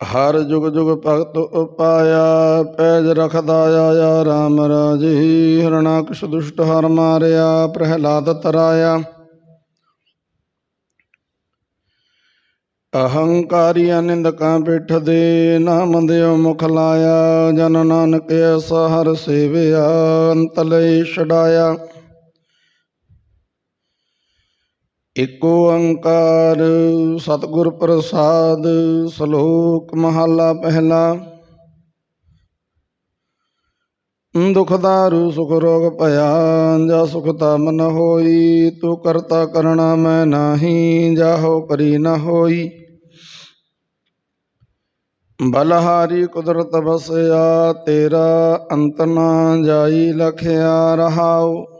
ਹਰ ਜੁਗ ਜੁਗ ਭਗਤ ਉਪਾਇਆ, ਪੈਜ ਰਖਦਾ ਆਇਆ RAM ਰਾਜੀ ਹਰਣਾਕਸ਼ ਦੁਸ਼ਟ ਹਰ ਮਾਰਿਆ, ਪ੍ਰਹਿਲਾਦ ਤਰਾਇਆ। ਅਹੰਕਾਰੀ ਨਿੰਦਕਾਂ ਪਿੱਠ ਦੇ, ਨਾਮ ਦਿਓ ਮੁਖ ਲਾਇਆ, ਜਨ ਨਾਨਕ ਐਸਾ ਹਰ ਸੇਵਿਆ, ਅੰਤ ਲਈ ਛਡਾਇਆ। ਇਕ ਓੰਕਾਰ ਸਤਿਗੁਰ ਪ੍ਰਸਾਦ, ਸ਼ਲੋਕ ਮਹਲਾ ਪਹਿਲਾ। ਦੁਖ ਦਾਰੂ, ਸੁਖ ਰੋਗ ਭਇਆ, ਜਾ ਸੁਖ ਤਾ ਮਨ ਹੋਈ, ਤੂੰ ਕਰਤਾ ਕਰਣਾ ਮੈਂ ਨਾਹੀ ਜਾਹੋ ਕਰੀ ਨ ਹੋਈ। ਬਲਹਾਰੀ ਕੁਦਰਤ ਬਸਿਆ ਤੇਰਾ ਅੰਤ ਨਾ ਜਾਈ ਲਖਿਆ ਰਹਾਓ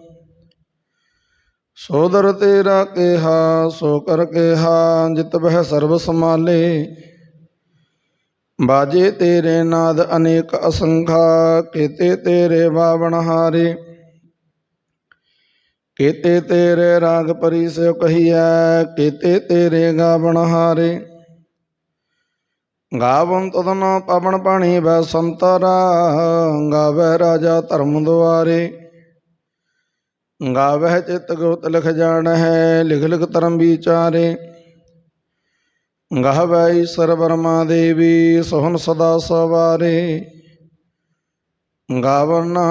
ਸੋਦਰ ਤੇਰਾ ਕਿਹਾ, ਸੋ ਕਰ ਕਿਹਾ, ਜਿਤ ਬਹਿ ਸਰਬ ਸਮਾਲੇ ਬਾਜੇ ਤੇਰੇ ਨਾਦ ਅਨੇਕ ਅਸੰਖਾ, ਕੀਤੇ ਤੇਰੇ ਬਾਵਣ ਹਾਰੇ। ਕੀਤੇ ਤੇਰੇ ਰਾਗ ਪਰੀ ਸੇ ਕਹੀਐ, ਕੀਤੇ ਤੇਰੇ ਗਾਵਣ ਹਾਰੇ। ਗਾਵਨ ਤਦਨ ਪਵਨ ਪਾਣੀ ਬੈ ਸੰਤਰਾ, ਗਾਵੇ ਰਾਜਾ ਧਰਮ ਦੁਆਰੇ। ਗਾਵਹਿ ਚਿਤ ਗੁਪਤ ਲਿਖ ਜਾਣ ਹੈ ਲਿਖ ਲਿਖ ਧਰਮ ਵਿਚਾਰੇ। ਗਾਵੈ ਈਸ਼ਰ ਬਰਮਾ ਦੇਵੀ ਸੋਹਨ ਸਦਾ ਸਵਾਰੇ। ਗਾਵਨਾ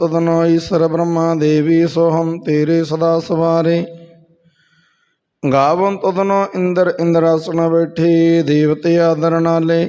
ਤਦਨੋ ਈਸ਼ਰ ਬ੍ਰਹਮਾ ਦੇਵੀ, ਸੋਹਮ ਤੇਰੇ ਸਦਾ ਸਵਾਰੇ। ਗਾਵਨ ਤਦਨੋ ਇੰਦਰ ਇੰਦਰਾਸਨ ਬੈਠੇ, ਦੇਵਤੇ ਆਦਰ ਨਾਲੇ।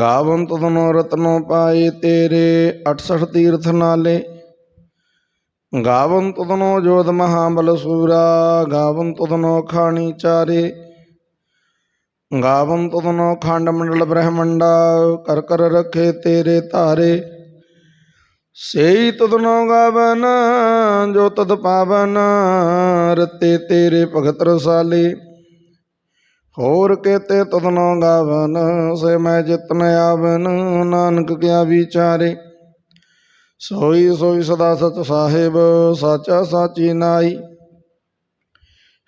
ਗਾਵੰਤ ਤਦਨੋ ਰਤਨੋ ਪਾਏ ਤੇਰੇ 68 ਤੀਰਥ ਨਾਲੇ। ਗਾਵੰਤ ਤਦਨੋ ਜੋਤ ਮਹਾਬਲ ਸੂਰਾ ਗਾਵਨ ਤਦਨੋ ਖਾਣੀ ਚਾਰੇ। ਗਾਵੰਤ ਤਦਨੋ ਖੰਡ ਮੰਡਲ ਬ੍ਰਹਮੰਡਾ, ਕਰ ਕਰ ਰਖੇ ਤੇਰੇ ਧਾਰੇ। ਸੇਈ ਤਦਨੋ ਗਾਵਨ, ਜੋ ਤਦ ਪਾਵਨ, ਰਤੇ ਤੇਰੇ ਭਗਤ ਰਸਾਲੇ। ਹੋਰ ਕੇਤੇ ਤਦਨੋ ਗਾਵਨ, ਸੇ ਮੈਂ ਜਿਤਨ ਆਵਨ, ਨਾਨਕ ਕਿਆ ਵਿਚਾਰੇ। ਸੋਈ ਸੋਈ ਸਦਾ ਸਚ ਸਾਹਿਬ, ਸਾਚਾ ਸਾਚੀ ਨਾਈ।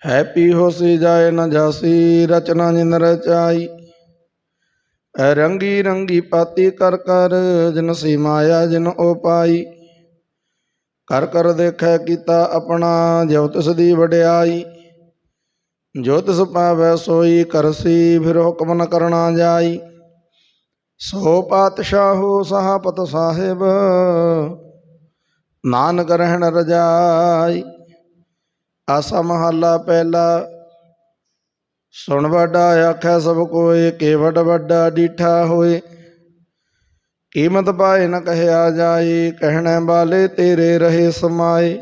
ਹੈਪੀ ਹੋਸੀ ਜਾਏ ਨ ਜਾਸੀ, ਰਚਨਾ ਜਿਨ ਰਚਾਈ। ਰੰਗੀ ਰੰਗੀ ਪਾਤੀ ਕਰ ਕਰ, ਜਿਨ ਸੀ ਮਾਇਆ ਜਿਨ ਉਪਾਈ ਕਰ ਕਰ ਦੇਖੈ ਕੀਤਾ ਆਪਣਾ, ਜਿਉ ਤਿਸ ਦੀ ਵਡਿਆਈ। ਜੋ ਤਿਸ ਪਾਵੈ ਸੋਈ ਕਰਸੀ, ਫਿਰ ਹੁਕਮ ਨ ਕਰਨਾ ਜਾਈ। ਸੋ ਪਾਤਸ਼ਾਹੋ ਸਹਾਪਤ ਸਾਹਿਬ, ਨਾਨਕ ਰਹਿਣ ਰਜਾਈ। ਆਸਾ ਮਹੱਲਾ ਪਹਿਲਾ, ਸੁਣ ਵੱਡਾ ਆਖੈ ਸਭ ਕੋਏ ਕੇਵਡ ਵੱਡਾ ਡੀਠਾ ਹੋਏ। ਕੀਮਤ ਪਾਏ ਨ ਕਹਿਆ ਜਾਏ, ਕਹਿਣੇ ਵਾਲੇ ਤੇਰੇ ਰਹੇ ਸਮਾਏ।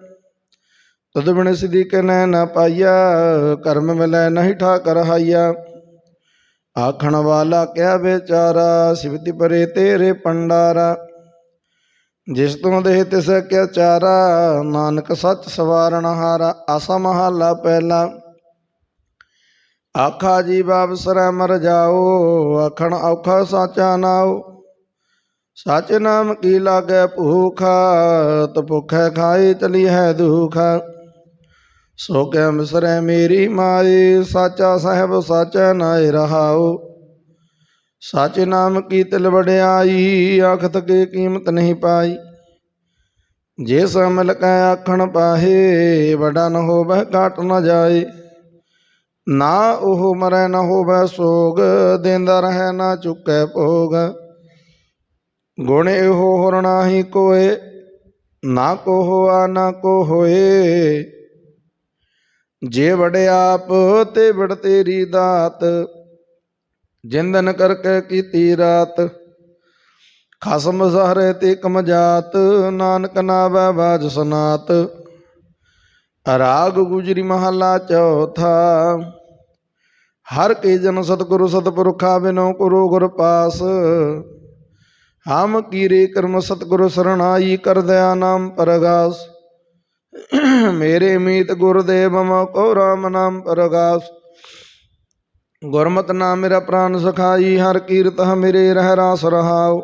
ਤਦ ਬਿਨ ਸਿਧੀ ਕਨੈ ਨ ਪਾਈਆ ਕਰਮ ਮਿਲੈ ਨਹੀਂ ਠਾਕ ਰਹਾਈਆ ਆਖਣ ਵਾਲਾ ਕਿਆ ਵਿਚਾਰਾ ਸਿਵਤੀ ਪਰੇ ਤੇਰੇ ਪੰਡਾਰਾ ਜਿਸ ਤੋਂ ਦੇਹ ਤਿਸ ਕਿਆ ਚਾਰਾ ਨਾਨਕ ਸੱਚ ਸਵਾਰਨ ਹਾਰਾ ਆਸਾ ਮਹੱਲਾ ਪਹਿਲਾ ਆਖਾ ਜੀ ਬਾਬਸਰੈ ਮਰ ਜਾਓ ਆਖਣ ਔਖਾ ਸਾਚਾ ਨਾਓ ਸਚ ਨਾਮ ਕੀ ਲਾਗੈ ਭੂਖਾ ਤ ਭੁਖੈ ਖਾਏ ਚਲੀ ਹੈ ਦੁਖ ਸੋ ਕੈ ਮਿਸਰੈ ਮੇਰੀ ਮਾਏ ਸਾਚਾ ਸਾਹਿਬ ਸਾਚਾ ਨਾਏ ਰਹਾਓ ਸਚ ਨਾਮ ਕੀ ਤਿਲ ਵਡਿਆਈ, ਆਖਤ ਕੇ ਕੀਮਤ ਨਹੀਂ ਪਾਈ। ਜੇ ਸਮਲ ਕੈ ਆਖਣ ਪਾਹੇ, ਵਡਾ ਨ ਹੋਵੈ ਘਾਟ ਨ ਜਾਏ। ਨਾ ਉਹ ਮਰੈ ਨ ਹੋਵੈ ਸੋਗ, ਦੇਂਦਾ ਰਹੈ ਨਾ ਚੁੱਕੈ ਭੋਗ। ਗੁਣ ਇਹੋ ਹੋਰ ਨਾਹੀ ਕੋਏ, ਨਾ ਕੋ ਹੋਆ ਨਾ ਕੋ ਹੋਏ ਜੇ ਵਡਿਆਪ ਤੇ ਵੜ ਤੇਰੀ ਦਾਤ, ਜਿੰਦਨ ਕਰਕੇ ਕੀਤੀ ਰਾਤ। ਖਸਮ ਸਹਰੇ ਤੇ ਕਮ ਕਮਜਾਤ ਨਾਨਕ ਨਾਵੈ ਬਾਜ ਸੁਨਾਤ। ਰਾਗ ਗੁਜਰੀ ਮਹਲਾ ਚੌਥਾ, ਹਰ ਕੇ ਜਨ ਸਤਿਗੁਰੂ ਸਤਪੁਰਖਾ ਬਿਨੋ ਗੁਰੂ ਗੁਰ ਪਾਸ। ਹਮ ਕੀਰੇ ਕਰਮ ਸਤਿਗੁਰੂ ਸਰਣਾਈ ਕਰ ਦਇਆ ਨਾਮ ਪਰਗਾਸ। ਮੇਰੇ ਮੀਤ ਗੁਰਦੇਵ ਮੋ ਕੋ ਰਾਮ ਨਾਮ ਪਰਗਾਸ ਗੁਰਮਤਿ ਨਾਮ ਮੇਰਾ ਪ੍ਰਾਨ ਸਖਾਈ, ਹਰ ਕੀਰਤ ਮੇਰੇ ਰਹਿ ਰਾਸ ਰਹਾਉ।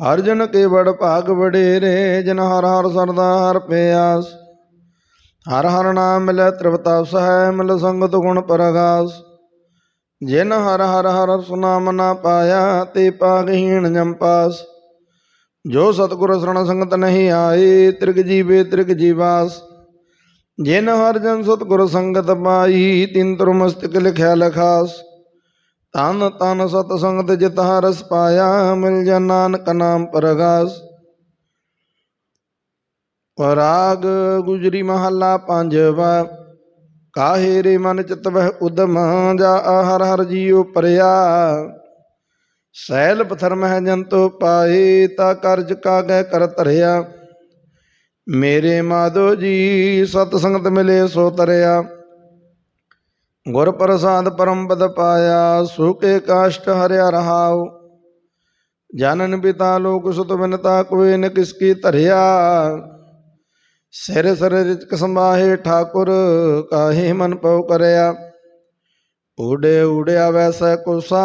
ਹਰ ਜਨ ਕੇ ਬੜ ਭਾਗ ਵਡੇਰੇ, ਜਨ ਹਰ ਹਰ ਸਰਦਾ ਹਰ ਪਿਆਸ। ਹਰ ਹਰ ਨਾਮ ਮਿਲੈ ਤ੍ਰਿਪਤਾ ਸਹਿ, ਮਿਲ ਸੰਗਤ ਗੁਣ ਪਰਗਾਸ। ਜਿਨ ਹਰ ਹਰ ਹਰ ਸੁਨਾਮ ਨਾ ਪਾਇਆ, ਤੇ ਪਾਗਹੀਣ ਜੰਪਾਸ ਜੋ ਸਤਿਗੁਰ ਸਰਣ ਸੰਗਤ ਨਹੀਂ ਆਏ ਤ੍ਰਿਗ ਜੀਵੇ ਤ੍ਰਿਗ ਜੀਵਾਸ। ਜਿਨ ਹਰ ਜਨ ਸਤਿਗੁਰ ਸੰਗਤ ਪਾਈ, ਤਿਨ ਤੁਰ ਮਸਤਕ ਲਿਖਿਆ ਲਖਾਸ। ਤਨ ਤਨ ਸਤ ਸੰਗਤ ਜਿਤ ਰਸ ਪਾਇਆ, ਮਿਲ ਜਾ ਨਾਨਕ ਨਾਮ ਪਰਗਾਸ। ਰਾਗ ਗੁਜਰੀ ਮਹੱਲਾ ਪੰਜਵਾ, ਕਾਹੇ ਰੇ ਮਨ ਚਿਤ ਵਹਿ ਉਦਮ, ਜਾ ਹਰ ਹਰ ਜੀਉ ਪਰਿਆ। ਸੈਲ ਪਥਰ ਮਹਿ ਜੰਤੋ ਪਾਏ ਤਾ ਕਰਜ ਕਾਗੈ ਕਰ ਧਰਿਆ। ਮੇਰੇ ਮਾਧੋ ਜੀ, ਸਤ ਸੰਗਤ ਮਿਲੇ ਸੋ ਤਰਿਆ। ਗੁਰ ਪ੍ਰਸਾਦ ਪਰਮ ਪਦ ਪਾਇਆ ਸੁਕੇ ਕਾਸ਼ਟ ਹਰਿਆ ਰਹਾਉ। ਜਨਨ ਪਿਤਾ ਲੋਕ ਸੁਤ ਬਿਨਤਾ ਕੋਇ ਨ ਕਿਸ ਕੀ ਧਰਿਆ। ਸਿਰ ਸਿਰ ਰਿਚਕ ਸੰਭਾਹੇ ਠਾਕੁਰ, ਕਾਹੇ ਮਨ ਪਉ ਕਰਿਆ। ਊੜੇ ਊੜਿਆ ਵੈਸੈ ਕੁਸਾ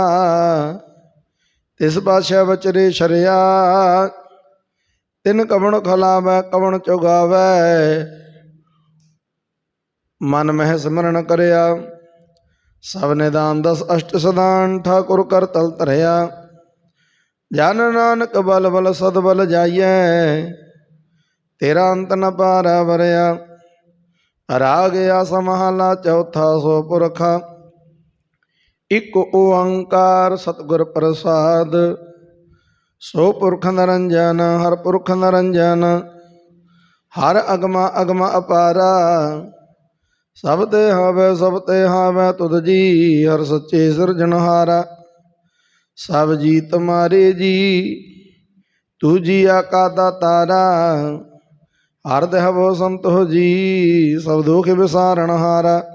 ਇਸ ਬਾਸ਼ਾ ਵਚਰੇ ਸ਼ਰਿਆ। ਤਿਨ ਕਵਣ ਖਲਾਵੈ, ਕਵਣ ਚੁਗਾਵੈ। ਮਨ ਮਹਿ ਸਿਮਰਨ ਕਰਿਆ। ਸਭ ਨਿਦਾਨ ਦਸ ਅਸ਼ਟ ਸਦਾਨ, ਠਾਕੁਰ ਕਰ ਤਲ ਧਰਿਆ। ਜਨ ਨਾਨਕ ਬਲ ਬਲ ਸਦ ਬਲ ਜਾਈਐ। ਤੇਰਾ ਅੰਤ ਨ ਪਾਰਾ ਵਰਿਆ ਰਾਗ ਆਸ ਮਹਲਾ, ਚੌਥਾ ਸੋ ਪੁਰਖਾ। ਇਕ ਓੰਕਾਰ ਸਤਿਗੁਰ ਪ੍ਰਸਾਦ। ਸੋ ਪੁਰਖ ਨਰੰਜਨ, ਹਰ ਪੁਰਖ ਨਰੰਜਨ, ਹਰ ਅਗਮਾ ਅਗਮਾ ਅਪਾਰਾ। ਸਭ ਤੇ ਹਾਵੇ, ਸਭ ਤੇ ਹਾਵੇ, ਤੁਧ ਜੀ ਹਰ ਸੱਚੇ ਸਿਰਜਣਹਾਰਾ ਸਭ ਜੀ ਤੁਮਾਰੇ ਜੀ, ਤੂ ਜੀ ਆਕਾ ਦਾ ਤਾਰਾ। ਹਰ ਦੇਹਵੋ ਸੰਤੋ ਜੀ, ਸਭ ਦੁਖ ਵਿਸਾਰਣਹਾਰਾ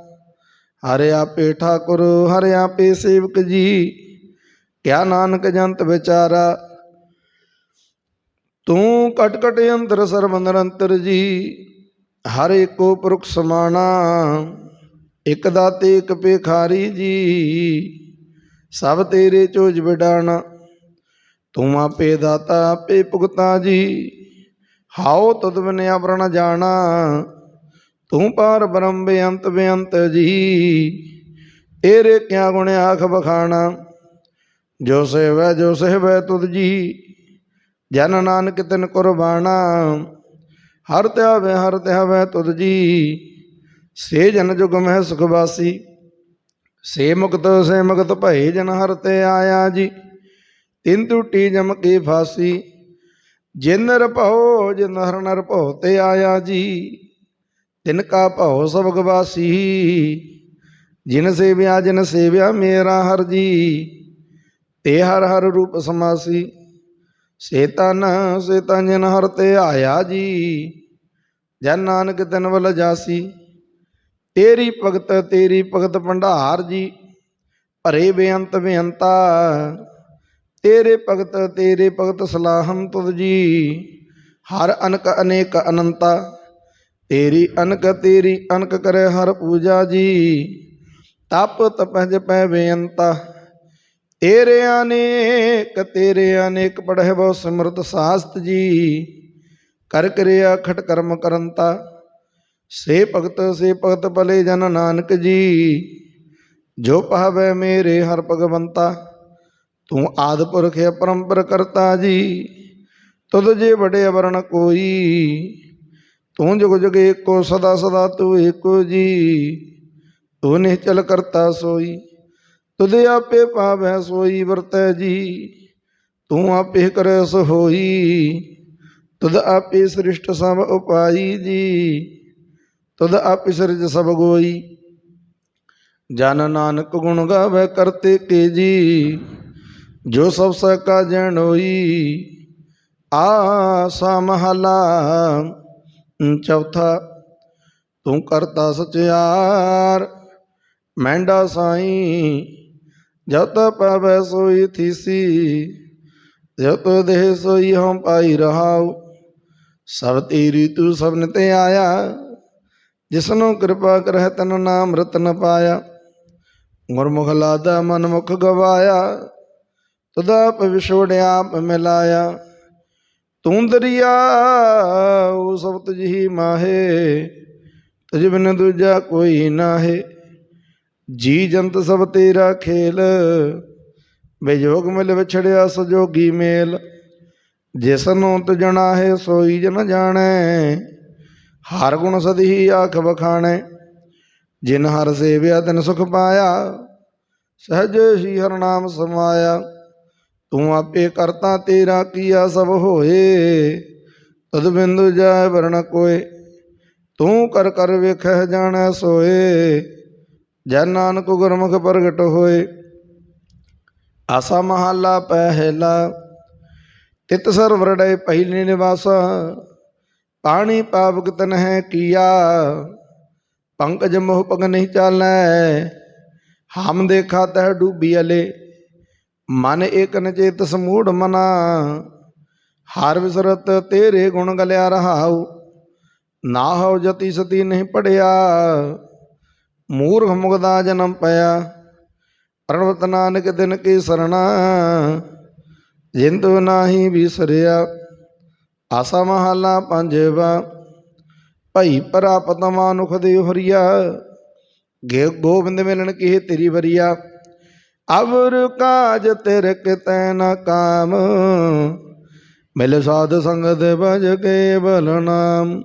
ਹਾਰਾ ਹਰਿ ਆਪੇ ਠਾਕੁਰ ਹਰਿ ਆਪੇ ਸੇਵਕ ਜੀ। ਕਿਆ ਨਾਨਕ ਜੰਤ ਵਿਚਾਰਾ, ਤੂੰ ਕਟਕਟ ਕਟ ਅੰਤਰ ਸਰਬ ਨਿਰੰਤਰ ਜੀ। ਹਰ ਏਕੋ ਪੁਰਖ ਸਮਾਣਾ, ਇਕ ਦਾਤੇ, ਇਕ ਪੇਖਾਰੀ ਜੀ। ਸਭ ਤੇਰੇ ਚੋਜ ਵਿਡਾਣਾ, ਤੂੰ ਆਪੇ ਦਾਤਾ, ਆਪੇ ਭੁਗਤਾ ਜੀ। ਹਾਉ ਤਦ ਬਿਨ ਅਵਰਣ ਜਾਣਾ ਤੂੰ ਪਾਰ ਬ੍ਰਹਮ ਬੇਅੰਤ ਬੇਅੰਤ ਜੀ। ਤੇਰੇ ਕਿਆ ਗੁਣ ਆਖ ਬਖਾਣਾ, ਜੋ ਸੇਵੈ ਜੋ ਸੇਵੈ ਤੁਧ ਜੀ। ਜਨ ਨਾਨਕ ਤਿਨ ਕੁਰਬਾਨਾ ਹਰ ਧਿਆਵੇ ਹਰ ਧਿਆਵੇ ਤੁਧ ਜੀ। ਸੇ ਜਨ ਜੁਗ ਮਹਿ ਸੁਖ ਵਾਸੀ, ਸੇ ਮੁਕਤ ਸੇ ਮੁਕਤ ਭਏ ਜਨ ਹਰ ਤੇ ਆਇਆ ਜੀ। ਤਿੰਨ ਟੂਟੀ ਜਮ ਕੀ ਫਾਸੀ, ਜਿਨ ਨਰ ਭਉ ਜਿਨ ਹਰ ਨਰ ਭਉ ਤੇ ਆਇਆ ਜੀ। ਤਿਨ ਕਾ ਭਉ ਸਭ ਗਵਾਸੀ। ਜਿਨ ਸੇਵਿਆ ਜਿਨ ਸੇਵਿਆ, ਮੇਰਾ ਹਰ ਜੀ। ਤੇ ਹਰ ਹਰ ਰੂਪ ਸਮਾਸੀ। ਸੇ ਤਨ ਸੇ ਤਨ ਜਨ ਹਰ ਤੇ ਆਇਆ ਜੀ। ਜਨ ਨਾਨਕ ਤਨ ਵਲ ਜਾਸੀ। ਤੇਰੀ ਭਗਤ ਤੇਰੀ ਭਗਤ ਭੰਡਾਰ ਜੀ। ਭਰੇ ਬੇਅੰਤ ਬੇਅੰਤਾ। ਤੇਰੇ ਭਗਤ ਤੇਰੇ ਭਗਤ ਸਲਾਹੰ ਤੁਧ ਜੀ। ਹਰ ਅਨਕ ਅਨੇਕ ਅਨੰਤਾ। ਤੇਰੀ ਅਨਕ ਤੇਰੀ ਅਨਕ ਕਰੇ ਹਰ ਪੂਜਾ ਜੀ। ਤਪ ਤਪਜ ਪੈ ਬੇਅੰਤਾ। ਤੇਰੇ ਅਨੇਕ ਤੇਰੇ ਅਨੇਕ ਪੜਹਿ ਬਹੁ ਸਿਮਰਤ ਸਾਸਤ ਜੀ। ਕਰ ਕਰਿਆ ਖਟ ਕਰਮ ਕਰੰਤਾ। ਸੇ ਭਗਤ ਸੇ ਭਗਤ ਭਲੇ ਜਨ ਨਾਨਕ ਜੀ। ਜੋ ਪਾਵੇ ਮੇਰੇ ਹਰ ਭਗਵੰਤਾ। ਤੂੰ ਆਦ ਪੁਰਖ ਅਪਰੰਪਰ ਕਰਤਾ ਜੀ। ਤੁਧ ਜੇ ਬੜੇ ਅਵਰਣ ਕੋਈ। ਤੂੰ ਜੁਗ ਜੁਗ ਏਕੋ ਸਦਾ ਸਦਾ ਤੂੰ ਏਕੋ ਜੀ। ਤੂੰ ਨਿਹਚਲ ਕਰਤਾ ਸੋਈ, ਤੁਧ ਆਪੇ ਪਾਵੈ ਸੋਈ ਵਰਤੈ ਜੀ। ਤੂੰ ਆਪੇ ਕਰੈ ਸੋ ਹੋਈ ਤੁਧ ਆਪੇ ਸ੍ਰਿਸ਼ਟ ਸਭ ਉਪਾਈ ਜੀ। ਤੁਧ ਆਪੇ ਸਿਰਜ ਸਭ ਗੋਈ, ਜਨ ਨਾਨਕ ਗੁਣ ਗਾਵੇ ਕਰਤੇ ਕੇ ਜੀ। ਜੋ ਸਭ ਸਕਾ ਜਣ ਹੋਈ, ਆਸਾ ਮਹਲਾ ਚੌਥਾ, ਤੂੰ ਕਰਤਾ ਸਚਿਆਰ ਮੈਂਡਾ ਸਾਈ ਜਬ ਪਵੈ ਸੋਈ ਥੀਸੀ ਜਬ ਦੇਹ ਸੋਈ ਹਮ ਪਾਈ ਰਹਾਉ। ਸਭ ਤੇਰੀ ਤੂੰ ਸਭਨ ਤੇ ਆਇਆ, ਜਿਸਨੂੰ ਕਿਰਪਾ ਕਰਹਿ ਤਨ ਨਾਮ ਰਤਨ ਪਾਇਆ। ਗੁਰਮੁਖ ਲਾਦਾ ਮਨ ਮੁਖ ਗਵਾਇਆ, ਤੁਦਾ ਆਪ ਆਪ ਮਿਲਾਇਆ। ਤੂੰ ਦਰਿਆ, ਉਹ ਸਭ ਤੁਝੀ ਮਾਹੇ ਤੁਝ ਬਿਨ ਦੂਜਾ ਕੋਈ ਨਾਹੇ। ਜੀ ਜੰਤ ਸਭ ਤੇਰਾ ਖੇਲ ਵਿਜੋਗ ਮਿਲ ਵਿਛੜਿਆ ਸਜੋਗੀ ਮੇਲ। ਜਿਸ ਨੂੰ ਤੁਜਣਾ ਹੈ, ਸੋਈ ਜਨ ਜਾਣੈ, ਹਰ ਗੁਣ ਸਦੀ ਆਖ ਬਖਾਣੈ ਜਿਨ ਹਰ ਸੇਵਿਆ, ਤਿਨ ਸੁਖ ਪਾਇਆ, ਸਹਜ ਹੀ ਹਰ ਨਾਮ ਸਮਾਇਆ। ਤੂੰ ਆਪੇ ਕਰਤਾ ਤੇਰਾ ਕੀਆ ਸਭ ਹੋਏ, ਤਦ ਬਿੰਦੂ ਜਾਏ ਵਰਣ ਕੋਏ। ਤੂੰ ਕਰ ਕਰ ਵੇਖੈ ਜਾਣੈ ਸੋਏ, ਜੈ ਨਾਨਕ ਗੁਰਮੁਖ ਪ੍ਰਗਟ ਹੋਏ। ਆਸਾ ਮਹੱਲਾ ਪਹਿਲਾ, ਤਿਤ ਸਰ ਵਰੜੈ ਪਹਿਲੇ ਨਿਵਾਸ। ਪਾਣੀ ਪਾਵਕ ਤਨ ਹੈ ਕੀਆ, ਪੰਕਜ ਮੋਹ ਪਗ ਨਹੀਂ ਚਾਲੈ। ਹਮ ਦੇਖਾ ਤਹ ਡੂਬੀ ਅਲੇ। ਮਨ ਏਕ ਨ ਚੇਤ ਸਮੂੜ ਮਨਾ, ਹਰ ਵਿਸਰਤ ਤੇਰੇ ਗੁਣ ਗਲਿਆ ਰਹਾਉ, ਨਾ ਹੋ ਜਤੀ ਸਤੀ ਨਹੀਂ ਪੜਿਆ, ਮੂਰਖ ਮੁਗਦਾ ਜਨਮ ਪਿਆ ਪ੍ਰਣਵਤ ਨਾਨਕ ਦਿਨ ਕੀ ਸਰਣਾ, ਜਿੰਦੂ ਨਾਹੀ ਵਿਸਰਿਆ, ਆਸਾ ਮਹੱਲਾ ਪੰਜਵਾ, ਭਈ ਪ੍ਰਾਪਤ ਮਾਨੁਖ ਦੇ ਹਰੀਆ, ਗੇ ਗੋਬਿੰਦ ਮਿਲਣ ਕੀ ਤੇਰੀ ਵਰੀਆ। ਅਵਰ ਕਾਜ ਤੇਰੇ ਕਿਤੈ ਨ ਕਾਮ, ਮਿਲ ਸਾਧ ਸੰਗਤ ਭਜ ਕੇ ਬਲ ਨਾਮ।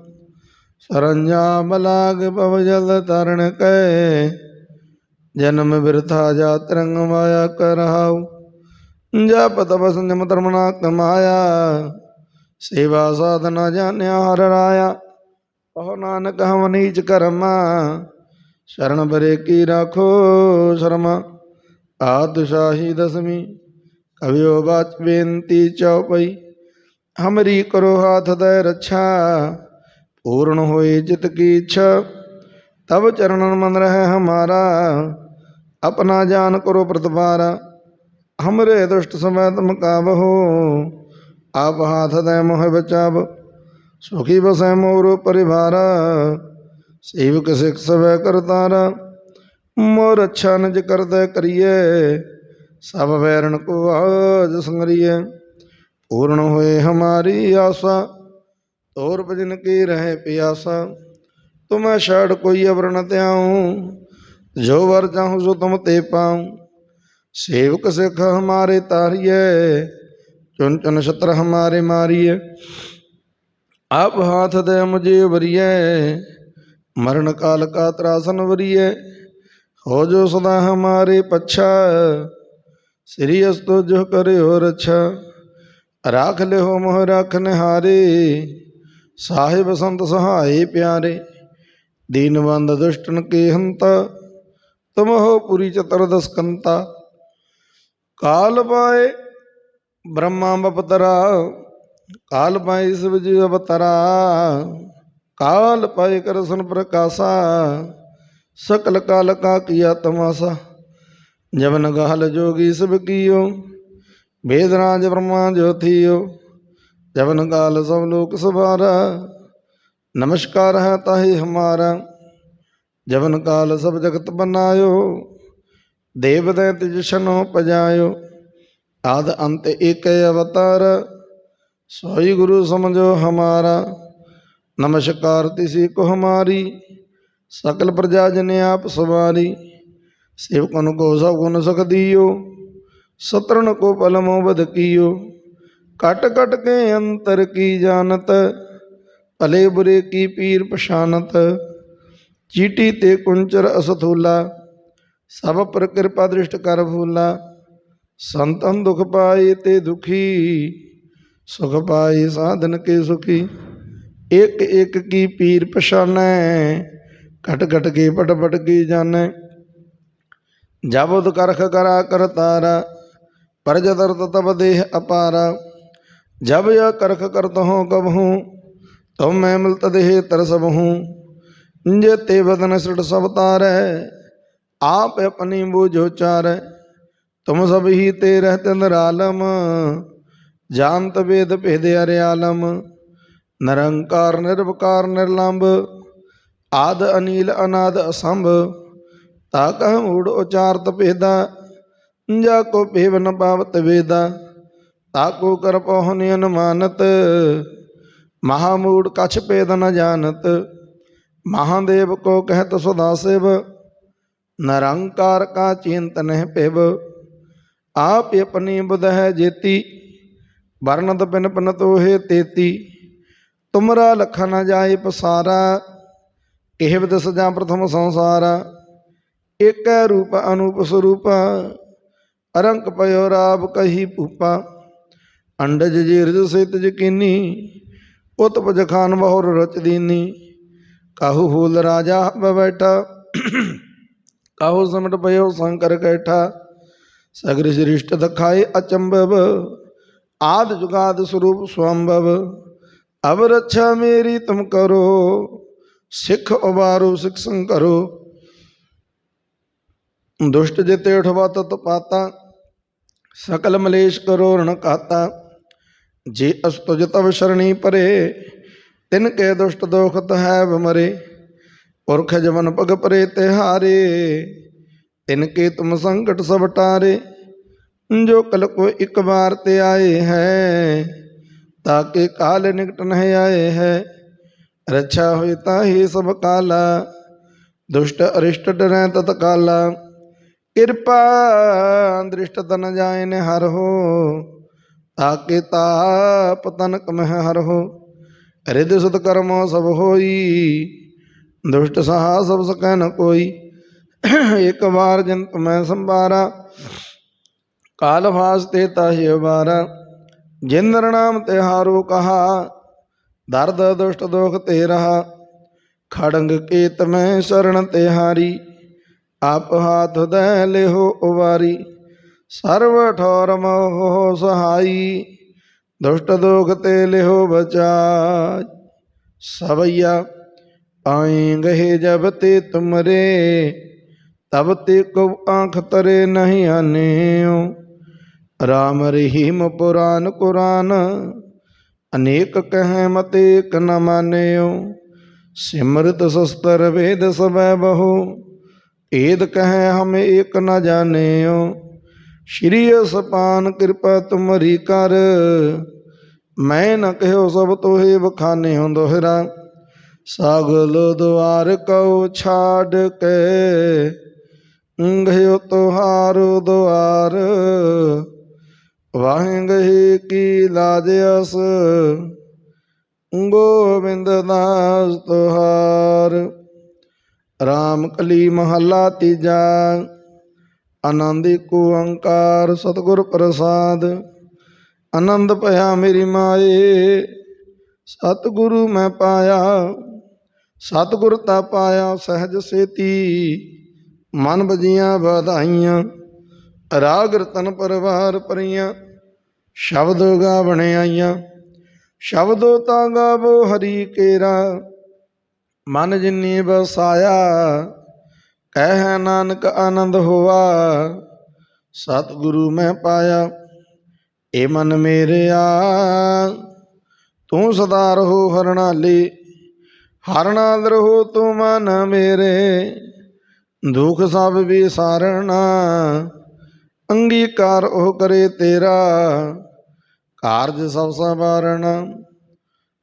ਸਰੰਜਾਮ ਲਾਗ ਪਵ ਜਲ ਤਰਨ ਕੈ, ਜਨਮ ਬਿਰਥਾ ਜਾ ਤਰੰਗ ਮਾਇਆ ਕਰਹਾਉ। ਜਪ ਤਪ ਸੰਜਮ ਧਰਮ ਨਾ ਕਮਾਇਆ ਸੇਵਾ ਸਾਧਨਾ ਜਾਣਿਆ ਹਰ ਰਾਇਆ। ਕਹੋ ਨਾਨਕ ਹਮ ਨੀਚ ਕਰਮਾ, ਸ਼ਰਨ ਬਰੇ ਕੀ ਰਾਖੋ ਸ਼ਰਮਾ। ਆਦ ਸ਼ਾਹੀ ਦਸਮੀ ਕਵਿਓ ਬਾਚ ਬੇਨਤੀ ਚਉਪਈ, ਹਮਰੀ ਕਰੋ ਹਾਥ ਦੇ ਰੱਛਾ, ਪੂਰਨ ਹੋਏ ਜਿਤ ਕੀ ਇੱਛਾ ਤਬ ਚਰਨਨ ਮਨ ਰਹਿ ਹਮਾਰਾ, ਆਪਣਾ ਜਾਨ ਕਰੋ ਪ੍ਰਤਪਾਰਾ, ਹਮਰੇ ਦੁਸ਼ਟ ਸਮੈ ਤਮ ਕਾਬਹੋ ਆਪ ਹਾਥ ਦੇ ਮੋਹ ਬਚਾਵ, ਸੁਖੀ ਬਸੈ ਮੋਰ ਪਰਿਵਾਰ, ਸੇਵਕ ਸਿਖ ਸਵੈ ਕਰਤਾਰਾ ਮੋਰ ਅੱਛਾ ਨਜ ਕਰਦਾ ਕਰੀਏ, ਸਭ ਵੈਰਣ ਕੋ ਆਜ ਸੰਗਰੀਏ। ਪੂਰਨ ਹੋਏ ਹਮਾਰੀ ਆਸਾ, ਤੋਰ ਭਜਨ ਕੀ ਰਹੇ ਪਿਆਸਾ। ਤੁਮੈ ਛੜ ਕੋਈ ਅਵਰ ਨ ਤਿਆਉ ਜੋ ਵਰ ਚਾਹੂੰ ਸੋ ਤੁਮ ਤੇ ਪਾਉ। ਸੇਵਕ ਸਿਖ ਹਮਾਰੇ ਤਾਰੀਏ ਚੁਨ ਚੁਨ ਛਤਰ ਹਮਾਰੇ ਮਾਰੀਏ। ਆਪ ਹਾਥ ਦੇ ਮੁਝੇ ਵਰੀਏ, ਮਰਨ ਕਾਲ ਕਾ ਤਰਾਸਨ ਵਰੀਏ। ਹੋ ਜੋ ਸਦਾ ਹਮਾਰੇ ਪੱਛਾ, ਸ੍ਰੀ ਅਸਤੋ ਜੋ ਕਰਿਓ ਰਛਾ। ਰਾਖ ਲਿਓ ਮੋਹ ਰਖ ਨਿਹਾਰੇ, ਸਾਹਿਬ ਸੰਤ ਸਹਾਏ ਪਿਆਰੇ। ਦੀਨਵੰਦ ਦੁਸ਼ਟਨ ਕੇ ਹੰਤਾ ਤੁਮਹੁ ਪੁਰੀ ਚਤੁਰਦਸ ਕੰਤਾ ਕਾਲ ਪਾਏ ਬ੍ਰਹਮਾ ਬਪਤਰਾ, ਕਾਲ ਪਾਏ ਸਿਵ ਜੀ ਅਵਤਰਾ। ਕਾਲ ਪਾਏ ਕਰਸਨ ਪ੍ਰਕਾਸ਼ਾ। ਸਕਲ ਕਾਲ ਕਾ ਕੀਆ ਤਮਾਸਾ, ਜਵਨ ਗਹਲ ਜੋਗੀ ਸਭ ਕੀਓ ਬੇਦਰਾਜ ਬ੍ਰਹਮਾ ਜੋਥੀਓ ਜਵਨ ਕਾਲ ਸਭ ਲੋਕ ਸਵਾਰਾ ਨਮਸਕਾਰ ਹੈ ਤਾਹੀ ਹਮਾਰਾ, ਜਵਨ ਕਾਲ ਸਭ ਜਗਤ ਬਨਾਇਓ, ਦੇਵ ਦੇ ਤਿਜਸ਼ਨੋ ਪਜਾਇਓ, ਆਦ ਅੰਤ ਏਕ ਅਵਤਾਰ, ਸੋਈ ਗੁਰੂ ਸਮਝੋ ਹਮਾਰਾ, ਨਮਸਕਾਰ ਤਿਸੀ ਕੋ ਹਮਾਰੀ ਸਕਲ ਪ੍ਰਜਾ ਜਨ ਆਪ ਸਵਾਰੀ ਸੇਵਕਨ ਕੋ ਸਭ ਗੁਣ ਸੁਖ ਦਿਓ ਸਤਰਨ ਕੋ ਪਲਮੋ ਬਦ ਕੀਓ ਕਟ ਕਟ ਕੇ ਅੰਤਰ ਕੀ ਜਾਣਤ ਭਲੇ ਬੁਰੇ ਕੀ ਪੀਰ ਪਛਾਨਤ ਚੀਟੀ ਤੇ ਕੁੰਚਰ ਅਸਥੂਲਾ ਸਭ ਪਰ ਕਿਰਪਾ ਦ੍ਰਿਸ਼ਟ ਕਰ ਭੂਲਾ ਸੰਤਨ ਦੁਖ ਪਾਏ ਤੇ ਦੁਖੀ ਸੁਖ ਪਾਏ ਸਾਧਨ ਕੇ ਸੁਖੀ ਇੱਕ ਇੱਕ ਕੀ ਪੀਰ ਪਛਾਨੈ ਘਟ ਘਟ ਕੇ ਪਟ ਪਟ ਕੀ ਜਾਣੈ ਜਬ ਉਦ ਕਰਖ ਕਰਾ ਕਰਤਾਰਾ ਪਰਜ ਦਰਤ ਤਬ ਦੇਹ ਅਪਾਰਾ ਜਬ ਯ ਕਰਖ ਕਰਤ ਹੋ ਕਬ ਹੂੰ ਤੁਮ ਮੈਂ ਮਿਲਤ ਦੇਹ ਤਰਸਬ ਹੂੰ ਜੇ ਤੇ ਬਦਨ ਸ੍ਰਿਟ ਸਭ ਤਾਰੈ ਆਪ ਆਪਣੀ ਬੂਝੋ ਚਾਰੈ ਤੁਮ ਸਭ ਹੀ ਤੇ ਰਹਤ ਨਿਰਾਲਮ ਜਾਨਤ ਵੇਦ ਭੇਦ ਅਰਿਆਲਮ ਨਿਰੰਕਾਰ ਨਿਰਵਕਾਰ ਨਿਰਲੰਭ ਆਦ ਅਨੀਲ ਅਨਾਦ ਅਸੰਭ, ਤਾ ਕਹ ਮੂੜ ਉਚਾਰਤ ਭੇਦਾ, ਜਾ ਕੋ ਭੇਵ ਨ ਪਾਵਤ ਵੇਦਾ, ਤਾ ਕੋ ਕਰ ਪਹੁ ਅਨੁਮਾਨਤ ਮਹਾਮੂੜ ਕਛ ਭੇਦ ਨ ਜਾਣਤ ਮਹਾਦੇਵ ਕੋ ਕਹਿਤ ਸਦਾ ਸਿਵ, ਨਿਰੰਕਾਰ ਕਾ ਚਿੰਤ ਨਹਿ ਭਿਵ, ਆਪ ਆਪਣੀ ਬੁਧ ਹੈ ਜੇਤੀ ਵਰਨਤ ਪਿਨ ਪਿਨ ਤੋਹੇ ਤੇਤੀ, ਤੁਮਰਾ ਲਖਾ ਨ ਜਾਏ ਪਸਾਰਾ ਇਹ ਵਿਦਸ ਜਾਂ ਪ੍ਰਥਮ ਸੰਸਾਰ। ਏਕੈ ਰੂਪ ਅਨੂਪ ਸਰੂਪ, ਅਰੰਕ ਪਇਓ ਰਾਬ ਕਹੀ ਭੂਪਾ। ਅੰਡਜ ਜੀਰਜ ਸਿਤ ਜਕੀਨੀ ਉਤ ਪਜਖਾਨ ਬਹੁਰ ਰਚ ਦੀਨੀ। ਕਾਹੂ ਫੂਲ ਰਾਜਾ ਬੈਠਾ, ਕਾਹੂ ਸਮਟ ਪਇਓ ਸੰਕਰ ਕੈਠਾ। ਸਗਰ ਸ੍ਰਿਸ਼ਟ ਦਖਾਏ ਅਚੰਭਵ, ਆਦ ਜੁਗਾਦ ਸਰੂਪ ਸਵੰਭਵ ਅਬ ਰੱਛਾ ਮੇਰੀ ਤੁਮ ਕਰੋ ਸਿੱਖ ਉਬਾਰੋ ਸਿੱਖ ਸੰਗ ਕਰੋ ਦੁਸ਼ਟ ਜਿਤੇ ਉਠਵਾ ਤਤ ਪਾਤਾ ਸਕਲ ਮਲੇਸ਼ ਕਰੋ ਰਣ ਕਾਤਾ ਜੇ ਅਸਤੁਜ ਤਵ ਸ਼ਰਣੀ ਪਰੇ ਤਿਨ ਕੇ ਦੁਸ਼ਟ ਦੋਖਤ ਹੈ ਬਮਰੇ ਪੁਰਖ ਜਮਨ ਪਗ ਪਰੇ ਤਿਹਾਰੇ ਤਿਨ ਕੇ ਤੁਮ ਸੰਕਟ ਸਭ ਟਾਰੇ ਜੋ ਕਲ ਕੋ ਇੱਕ ਬਾਰ ਤੇ ਆਏ ਹੈ ਤਾਕੇ ਕਾਲ ਨਿਕਟ ਨਹਿ ਆਏ ਹੈ ਰੱਛਾ ਹੋਈ ਤਾਹੀ ਸਭ ਕਾਲਾ, ਦੁਸ਼ਟ ਅਰਿਸ਼ਟ ਡਰੈ ਤਤ ਕਾਲਾ। ਕਿਰਪਾ ਦ੍ਰਿਸ਼ਟ ਤਨ ਜਾਏ ਨੇ ਹਰ ਹੋ, ਤਾਕੇ ਤਾਪ ਤਨ ਮਹਿ ਹਰ ਹੋ। ਰਿਦ ਸਤ ਕਰਮ ਸਭ ਹੋਈ, ਦੁਸ਼ਟ ਸਹਾ ਸਭ ਸਕੈ ਨ ਕੋਈ। ਇੱਕ ਵਾਰ ਜੰਤ ਮੈਂ ਸੰਭਾਰਾ, ਕਾਲ ਫਾਸ ਤੇ ਤਾਹਿ ਵਾਰਾ ਜਿੰਦਰ ਨਾਮ ਤੇ ਹਾਰੋ ਕਹਾ ਦਰਦ ਦੁਸ਼ਟ ਦੋਖ ਤੇ ਰਹਾ, ਖੜੰਗ ਕੇਤ ਮੈਂ ਸ਼ਰਨ ਤੇ ਹਾਰੀ, ਆਪ ਹਾਥ ਦੈ ਲਿਹੋ ਉਵਾਰੀ, ਸਰਵ ਠੌਰ ਮੋਹ ਸਹਾਈ, ਦੁਸ਼ਟ ਦੋਖ ਤੇ ਲਿਹੋ ਬਚਾਈ। ਸਵਈਆ ਆਏ ਗਏ ਜਬ ਤੇ ਤੁਮਰੇ, ਤਬ ਤੇ ਕੋ ਆਂਖ ਤਰੇ ਨਹੀਂ ਆਨਿਓ ਰਾਮ ਰਹੀਮ ਪੁਰਾਨ ਕੁਰਾਨ ਅਨੇਕ ਕਹੈ ਮਤੇ ਏਕ ਨ ਮਾਨਿਓ, ਸਿਮਰਤ ਸਸਤਰ ਵੇਦ ਸਬੈ ਬਹੁ, ਏਦ ਕਹੈ ਹਮ ਏਕ ਨ ਜਾਣਿਓ। ਸ਼੍ਰੀ ਅਸਪਾਨ ਕਿਰਪਾ ਤੁਮਰੀ ਕਰ, ਮੈਂ ਨ ਕਹਿਓ ਸਭ ਤੋਹੇ ਬਖਾਨੇ ਹੋ ਦੋਹਰਾ। ਸਾਗਲ ਦੁਆਰ ਕਉ ਛਾੜ ਕੇ ਗਇਓ ਤੁਹਾਰ ਦੁਆਰ। ਵਾਹਿਗੁਰੂ ਕੀ ਲਾਜ ਗੋਬਿੰਦ ਦਾਸ ਤੁਹਾਰ। ਰਾਮ ਕਲੀ ਮਹੱਲਾ ਤੀਜਾ, ਆਨੰਦ ਏਕ ਓੰਕਾਰ, ਸਤਿਗੁਰ ਪ੍ਰਸਾਦ। ਆਨੰਦ ਭਇਆ ਮੇਰੀ ਮਾਏ, ਸਤਿਗੁਰੂ ਮੈਂ ਪਾਇਆ। ਸਤਿਗੁਰ ਤਾ ਪਾਇਆ ਸਹਿਜ ਸੇਤੀ, ਮਨ ਬਜੀਆਂ ਵਧਾਈਆਂ। ਰਾਗ ਰਤਨ ਪਰਵਾਰ ਪਰੀਆਂ, ਸ਼ਬਦ ਗਾਵਣੇ ਆਈਆਂ। ਸ਼ਬਦੋ ਤਾਂ ਗਾਵੋ ਹਰੀ ਕੇਰਾ, ਮਨ ਜਿਨੀ ਬਸਾਇਆ ਕਹਿ ਨਾਨਕ ਆਨੰਦ ਹੋਆ, ਸਤਿਗੁਰੂ ਮੈਂ ਪਾਇਆ, ਏ ਮਨ ਮੇਰਿਆ ਤੂੰ ਸਦਾ ਰਹੋ ਹਰਣਾਲੀ ਹਰਨਾਲ ਰਹੋ ਤੂੰ ਮਨ ਮੇਰੇ, ਦੁਖ ਸਭ ਵਿਸਾਰਣਾ ਅੰਗੀਕਾਰ ਉਹ ਕਰੇ ਤੇਰਾ। ਕਾਰਜ ਸਭ ਸਵਾਰਣ,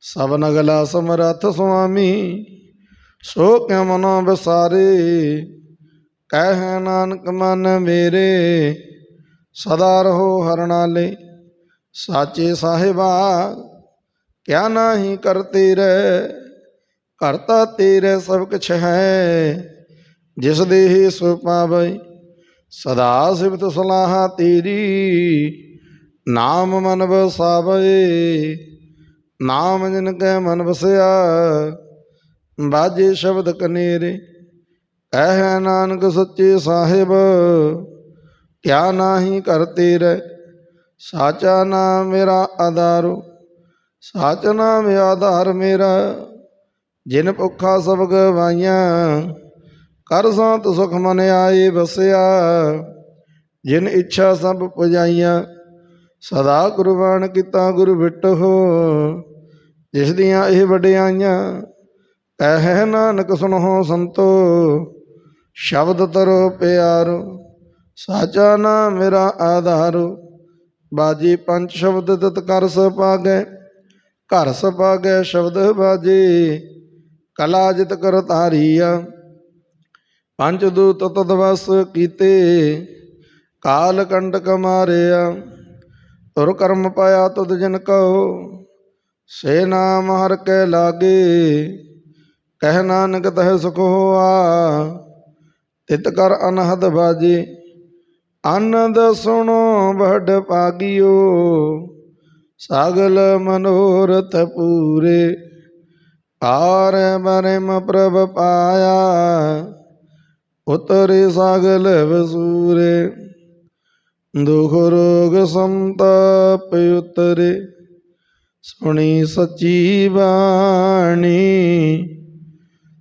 ਸਭ ਨਗਲਾ ਸਮਰੱਥ ਸੁਆਮੀ। ਸੋ ਕਿਆ ਮਨੋ ਵਿਸਾਰੇ, ਕਹਿ ਨਾਨਕ ਮਨ ਮੇਰੇ। ਸਦਾ ਰਹੋ ਹਰਣਾਲੇ ਸਾਚੇ ਸਾਹਿਬਾ, ਕਿਆ ਨਾਹੀ ਕਰਤੇ ਰਹਿ ਕਰਤਾ ਤੇਰੇ ਸਭ ਕੁਛ ਹੈ, ਜਿਸ ਦੇਹ ਸੋ ਪਾਵੈ। ਸਦਾ ਸਿਫਤ ਸਲਾਹ ਤੇਰੀ। ਨਾਮ ਮਨ ਵਸਾਵੇ, ਨਾਮ ਜਿਨ ਕੈ ਮਨ ਵਸਿਆ। ਬਾਜੇ ਸ਼ਬਦ ਕਨੇਰੇ ਐ ਨਾਨਕ ਸੱਚੇ ਸਾਹਿਬ। ਕਿਆ ਨਾਹੀ ਕਰਤੇ ਰਹਿ ਸਾਚਾ ਨਾਮ ਮੇਰਾ ਆਧਾਰੋ। ਸਾਚ ਨਾਮ ਆਧਾਰ ਮੇਰਾ, ਜਿਨ ਭੁੱਖਾ ਸਭ ਗਵਾਈਆਂ ਕਰ ਸੰਤ ਸੁਖ ਮਨ ਆਏ ਵਸਿਆ, ਜਿਨ ਇੱਛਾ ਸਭ ਪੁਜਾਈਆਂ, ਸਦਾ ਕੁਰਬਾਨ ਕੀਤਾ ਗੁਰ ਬਿਟੋ ਜਿਸ ਦੀਆਂ ਇਹ ਵਡਿਆਈਆਂ, ਕਹਿ ਨਾਨਕ ਸੁਣੋ ਸੰਤੋ, ਸ਼ਬਦ ਤਰੋ ਪਿਆਰੋ, ਸਾਚਾ ਨਾਮ ਮੇਰਾ ਆਧਾਰੋ, ਬਾਜੀ ਪੰਜ ਸ਼ਬਦ ਤਤ ਕਰ ਸਪਾਗੈ ਘਰ ਸਪਾਗੈ ਸ਼ਬਦ ਬਾਜੀ, ਕਲਾ ਜਿਤ ਕਰ ਤਾਰੀਆ ਪੰਜ ਦੂਤ ਤਦਵਸ ਕੀਤੇ, ਕਾਲ ਕੰਟਕ ਮਾਰਿਆ, ਤੁਰ ਕਰਮ ਪਾਇਆ ਤੁਧ ਜਿਨ ਕਉ ਸੇ ਨਾਮ ਹਰ ਕੈ ਲਾਗੇ, ਕਹਿ ਨਾਨਕ ਤਹਿ ਸੁਖ ਹੋਆ, ਤਿਤ ਕਰ ਅਨਹਦ ਬਾਜੀ, ਆਨੰਦ ਸੁਣੋ ਵਡ ਪਾਗਿਓ ਸਾਗਲ ਮਨੋਰਥ ਪੂਰੇ ਆਰ ਬਰਮ ਪ੍ਰਭ ਪਾਇਆ ਉਤਰੇ ਸਾਗਲ ਵਸੂਰੇ, ਦੁਖ ਰੋਗ ਸੰਤਾਪ ਉਤਰੇ। ਸੁਣੀ ਸੱਚੀ ਬਾਣੀ,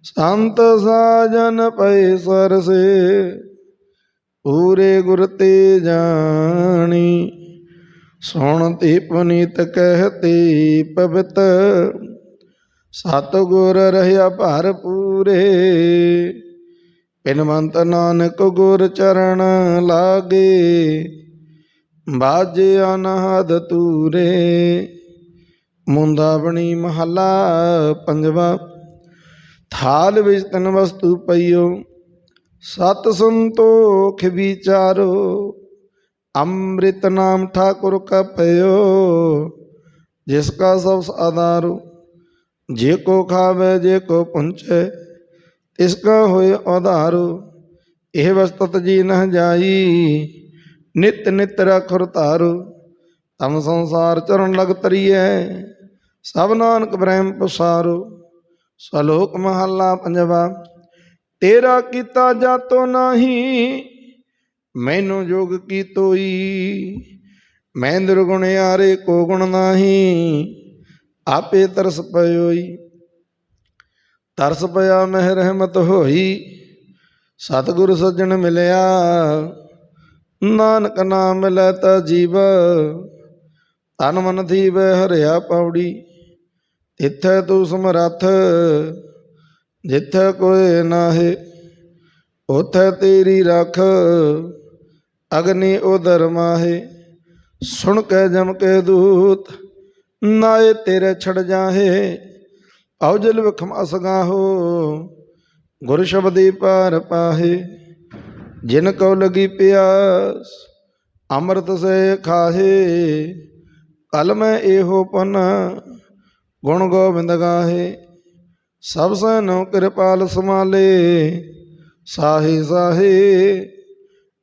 ਸੰਤ ਸਾਜਨ ਪੈ ਸਰਸੇ, ਪੂਰੇ ਗੁਰ ਤੇ ਜਾਣੀ। ਸੁਣ ਤੇ ਪੁਨੀਤ ਕਹਤੇ ਪਵਿੱਤ ਸਤ ਗੁਰ ਰਹਿਆ ਭਰ ਪੂਰੇ। ਬਿਨਵੰਤ ਨਾਨਕ ਗੁਰ ਚਰਨ ਲਾਗੇ, ਬਾਜੇ ਅਨਹਦ ਤੂਰੇ ਮੁੰਦਾਵਣੀ ਮਹਲਾ ਪੰਜਵਾ, ਥਾਲ ਵਿੱਚ ਤਨ ਵਸਤੂ ਪਈਓ, ਸਤ ਸੰਤੋਖ ਵਿਚਾਰੋ, ਅੰਮ੍ਰਿਤ ਨਾਮ ਠਾਕੁਰ ਕਾ ਪਇਓ ਜਿਸ ਕਾ ਸਭ ਆਧਾਰੋ, ਜੇ ਕੋ ਖਾਵੇ, ਜੇ ਕੋ ਪੁੰਚੇ ਤਿਸ ਕਾ ਹੋਏ ਆਧਾਰੋ, ਇਹ ਵਸਤਤ ਜੀ ਨਹ ਜਾਈ, ਨਿਤ ਨਿਤ ਰਖੁਰ ਧਾਰੋ। ਤਮ ਸੰਸਾਰ ਚਰਨ ਲਗ ਤਰੀਐ ਸਭ ਨਾਨਕ ਬ੍ਰਹਮ ਪਸਾਰੋ। ਸਲੋਕ ਮਹੱਲਾ ਪੰਜਵਾ, ਤੇਰਾ ਕੀਤਾ ਜਾਤੋ ਨਾਹੀ, ਮੈਨੂੰ ਜੋਗ ਕੀ ਤੋਈ। ਮੈਂ ਦੁਰਗੁਣ ਆਰੇ ਕੋ ਗੁਣ ਨਾਹੀ, ਆਪੇ ਤਰਸ ਪਇਓਈ। ਤਰਸ ਪਿਆ ਮਹਿ ਰਹਿਮਤ ਹੋਈ, ਸਤਿਗੁਰ ਸੱਜਣ ਮਿਲਿਆ। ਨਾਨਕ ਨਾਮ ਲੈ ਤਾ ਜੀਵ, ਤਨ ਮਨ ਥੀਵੈ ਹਰਿਆ ਪੌੜੀ। ਤਿੱਥੈ ਤੂੰ ਸਮਰੱਥ, ਜਿੱਥੇ ਕੋਈ ਨਾਹੀ, ਉਥੈ ਤੇਰੀ ਰਖ, ਅਗਨੀ ਉਦਰ ਮਾਹੇ। ਸੁਣ ਕੇ ਜਮ ਕੇ ਦੂਤ, ਨਾਏ ਤੇਰੇ ਛੜ ਜਾਹੇ। ਔਜਲ ਵਿਖਮ ਅਸਗਾਹੋ ਗੁਰ ਸ਼ਬਦੀ ਪਾਰ ਪਾਹੇ, ਜਿਨ ਕਉ ਲਗੀ ਪਿਆਸ, ਅੰਮ੍ਰਿਤ ਸੇ ਖਾਹੇ ਕਲਮ ਮੈਂ ਇਹੋ ਪਨ, ਗੁਣ ਗੋਬਿੰਦ ਗਾਹੇ। ਸਭ ਸਨੋ ਕਿਰਪਾਲ ਸਮਾਲੇ ਸਾਹੀ ਸਾਹੇ,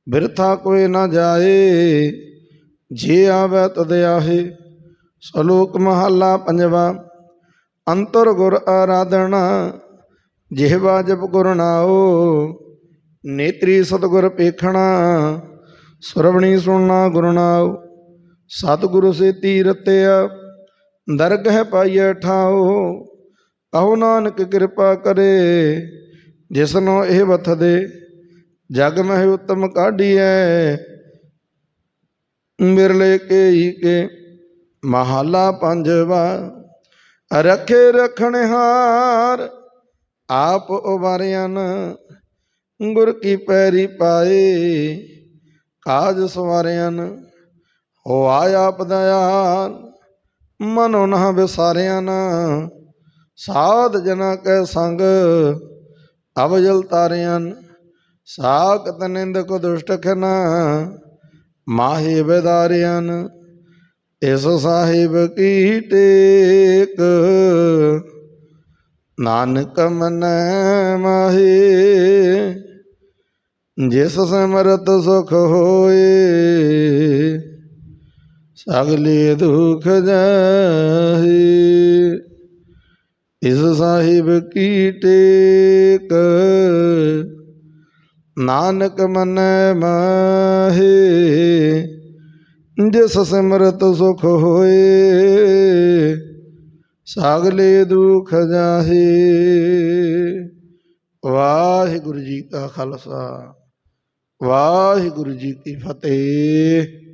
ਬਿਰਥਾ ਕੋਈ ਨਾ ਜਾਏ, ਜੇ ਆਵੇ ਤਦ ਆਹੇ। ਸਲੋਕ ਮਹੱਲਾ ਪੰਜਵਾ। ਅੰਤਰ ਗੁਰ ਆਰਾਧਣਾ ਜਿਹਵਾ ਜਪ ਗੁਰ ਨਾਓ ਨੇਤਰੀ ਸਤਗੁਰ ਪੇਖਣਾ, ਸੁਰਵਣੀ ਸੁਣਨਾ ਗੁਰੂ ਨਾਉ। ਸਤਿਗੁਰੂ ਸੇ ਤੀਰਤਿਆ ਦਰਗਹਿ ਪਾਈਐ ਠਾਓ ਕਹੋ ਨਾਨਕ ਕਿਰਪਾ ਕਰੇ ਜਿਸਨੋ ਇਹ ਵਥ ਦੇ, ਜਗ ਮਹਿ ਉਤਮ ਕਾਢੀਐ। ਮਿਰਲੇ ਕੇ ਹੀ ਕੇ, ਮਹਲਾ ਪੰਜਵਾ ਰਖੇ ਰਖਣਹਾਰ ਆਪ ਉਬਾਰਿਆਨ ਗੁਰ ਕੀ ਪੈਰੀ ਪਾਏ। ਕਾਜ ਸਵਾਰਿਆਂ ਹੋ ਆਇਆ ਪਦਾਇਆਨ ਮਨੋ ਨਾ ਵਿਸਾਰਿਆ ਨਾ। ਸਾਧ ਜਨਾ ਕੈ ਸੰਗ, ਅਵਜਲ ਤਾਰਿਆਂ ਸਾਖਤ ਨਿੰਦਕ ਦੁਸ਼ਟ ਖਨਾ, ਮਾਹੀ ਬਦਾਰਿਆਂ ਇਸ ਸਾਹਿਬ ਕੀ ਟੇਕ। ਨਾਨਕ ਮਨੈ ਮਾਹੇ, ਜਿਸ ਸਿਮਰਤ ਸੁਖ ਹੋਏ, ਸਗਲੇ ਦੁਖ ਜਾਹੇ। ਇਸ ਸਾਹਿਬ ਕੀ ਟੇਕ। ਨਾਨਕ ਮਨੈ ਮਾਹੇ ਜਿਸ ਸਿਮਰਤ ਸੁਖ ਹੋਏ ਸਾਗਲੇ ਦੁਖ ਜਾਹੇ। ਵਾਹਿਗੁਰੂ ਜੀ ਕਾ ਖਾਲਸਾ, ਵਾਹਿਗੁਰੂ ਜੀ ਕੀ ਫਤਿਹ।